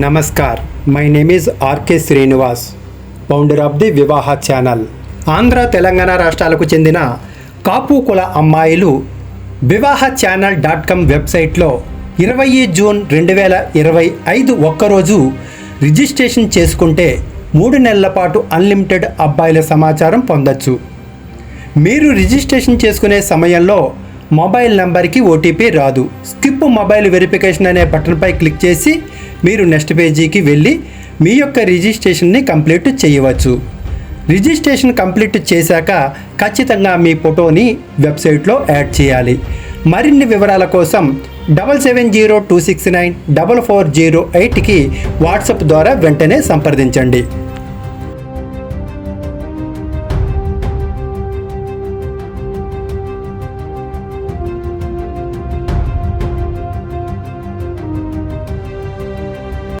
Namaskar. My name is RK Srinivas founder of the Vivaha channel. Andhra Telangana రాష్ట్రాలకు చెందిన కాపు కుల అమ్మాయిలు వివాహ ఛానల్ డాట్ కామ్ వెబ్సైట్లో ఇరవై జూన్ రెండు వేల ఇరవై ఐదు ఒక్కరోజు రిజిస్ట్రేషన్ చేసుకుంటే మూడు నెలల పాటు అన్లిమిటెడ్ అబ్బాయిల సమాచారం పొందొచ్చు. మీరు రిజిస్ట్రేషన్ చేసుకునే సమయంలో మొబైల్ నెంబర్కి ఓటీపీ రాదు. స్కిప్ మొబైల్ వెరిఫికేషన్ అనే బటన్పై క్లిక్ చేసి మీరు నెక్స్ట్ పేజీకి వెళ్ళి మీ యొక్క రిజిస్ట్రేషన్ని కంప్లీట్ చేయవచ్చు. రిజిస్ట్రేషన్ కంప్లీట్ చేశాక ఖచ్చితంగా మీ ఫోటోని వెబ్సైట్లో యాడ్ చేయాలి. మరిన్ని వివరాల కోసం double seven zero two six nine double four zero ఎయిట్కి వాట్సాప్ ద్వారా వెంటనే సంప్రదించండి.